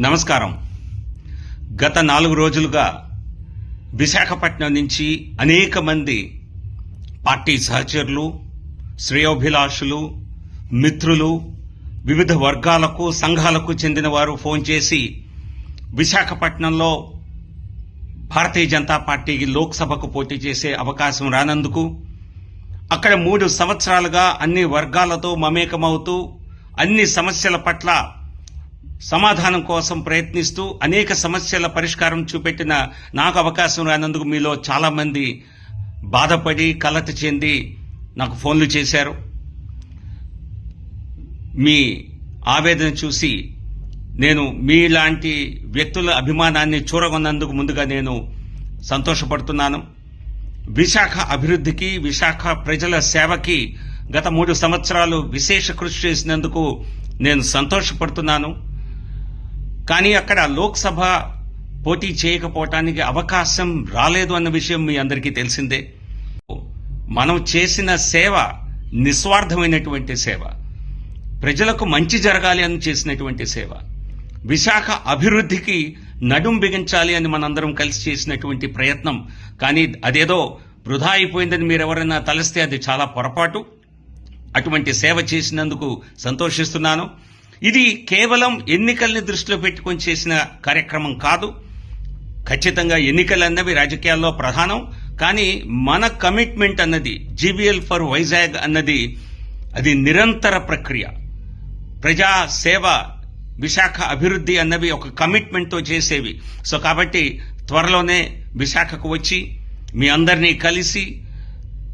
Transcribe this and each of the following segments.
నమస్కారం. గత నాలుగు రోజులుగా విశాఖపట్నం నుంచి అనేక మంది పార్టీ సహచరులు శ్రేయోభిలాషులు మిత్రులు వివిధ వర్గాలకు సంఘాలకు చెందిన వారు ఫోన్ చేసి విశాఖపట్నంలో భారతీయ జనతా పార్టీకి లోక్సభకు పోటీ చేసే అవకాశం రానందుకు అక్కడ మూడు సంవత్సరాలుగా అన్ని వర్గాలతో మమేకమవుతూ అన్ని సమస్యల పట్ల సమాధానం కోసం ప్రయత్నిస్తూ అనేక సమస్యల పరిష్కారం చూపెట్టిన నాకు అవకాశం రానందుకు మీలో చాలామంది బాధపడి కలత చెంది నాకు ఫోన్లు చేశారు. మీ ఆవేదన చూసి నేను మీలాంటి వ్యక్తుల అభిమానాన్ని చూరగొన్నందుకు ముందుగా నేను సంతోషపడుతున్నాను. విశాఖ అభివృద్ధికి విశాఖ ప్రజల సేవకి గత మూడు సంవత్సరాలు విశేష కృషి చేసినందుకు నేను సంతోషపడుతున్నాను. కానీ అక్కడ లోక్సభ పోటీ చేయకపోవటానికి అవకాశం రాలేదు అన్న విషయం మీ అందరికీ తెలిసిందే. మనం చేసిన సేవ నిస్వార్థమైనటువంటి సేవ. ప్రజలకు మంచి జరగాలి అని చేసినటువంటి సేవ. విశాఖ అభివృద్ధికి నడుం బిగించాలి అని మనందరం కలిసి చేసినటువంటి ప్రయత్నం. కానీ అదేదో వృధా అయిపోయిందని మీరు ఎవరైనా తలస్తే అది చాలా పొరపాటు. అటువంటి సేవ చేసినందుకు సంతోషిస్తున్నాను. ఇది కేవలం ఎన్నికల్ని దృష్టిలో పెట్టుకొని చేసిన కార్యక్రమం కాదు. ఖచ్చితంగా ఎన్నికలు అన్నవి రాజకీయాల్లో ప్రధానం. కానీ మన కమిట్మెంట్ అన్నది జీబీఎల్ ఫర్ వైజాగ్ అన్నది అది నిరంతర ప్రక్రియ. ప్రజా సేవ విశాఖ అభివృద్ధి అన్నవి ఒక కమిట్మెంట్తో చేసేవి. సో కాబట్టి త్వరలోనే విశాఖకు వచ్చి మీ అందరినీ కలిసి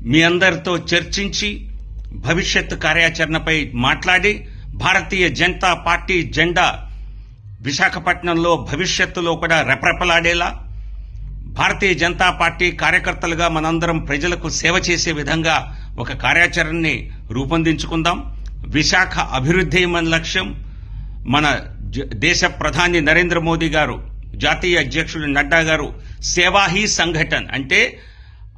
మీ అందరితో చర్చించి భవిష్యత్ కార్యాచరణపై మాట్లాడి భారతీయ జనతా పార్టీ జెండా విశాఖపట్నంలో భవిష్యత్తులో కూడా రెపరెపలాడేలా భారతీయ జనతా పార్టీ కార్యకర్తలుగా మనందరం ప్రజలకు సేవ చేసే విధంగా ఒక కార్యాచరణని రూపొందించుకుందాం. విశాఖ అభివృద్ధి మన లక్ష్యం. మన దేశ ప్రధాని నరేంద్ర మోదీ గారు జాతీయ అధ్యక్షుడు నడ్డా గారు సేవా హీ సంఘటన్ అంటే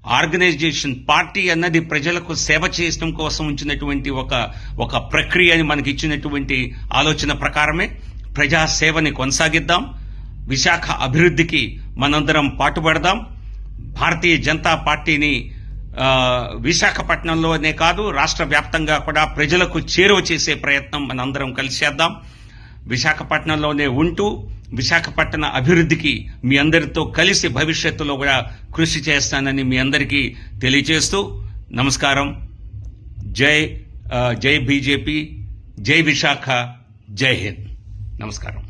ఆర్గనైజేషన్ పార్టీ అన్నది ప్రజలకు సేవ చేయడం కోసం ఉంచినటువంటి ఒక ఒక ప్రక్రియని మనకి ఇచ్చినటువంటి ఆలోచన ప్రకారమే ప్రజా సేవని కొనసాగిద్దాం. విశాఖ అభివృద్ధికి మనందరం పాటుపడదాం. భారతీయ జనతా పార్టీని విశాఖపట్నంలోనే కాదు రాష్ట్ర వ్యాప్తంగా కూడా ప్రజలకు చేరువ చేసే ప్రయత్నం మనందరం కలిసేద్దాం. విశాఖపట్నంలోనే ఉంటూ విశాఖపట్టణ అభివృద్ధికి మీ అందరితో కలిసి భవిష్యత్తులో కూడా కృషి చేస్తానని మీ అందరికీ తెలియజేస్తూ నమస్కారం. జై జై బీజేపీ జై విశాఖ జై హింద్. నమస్కారం.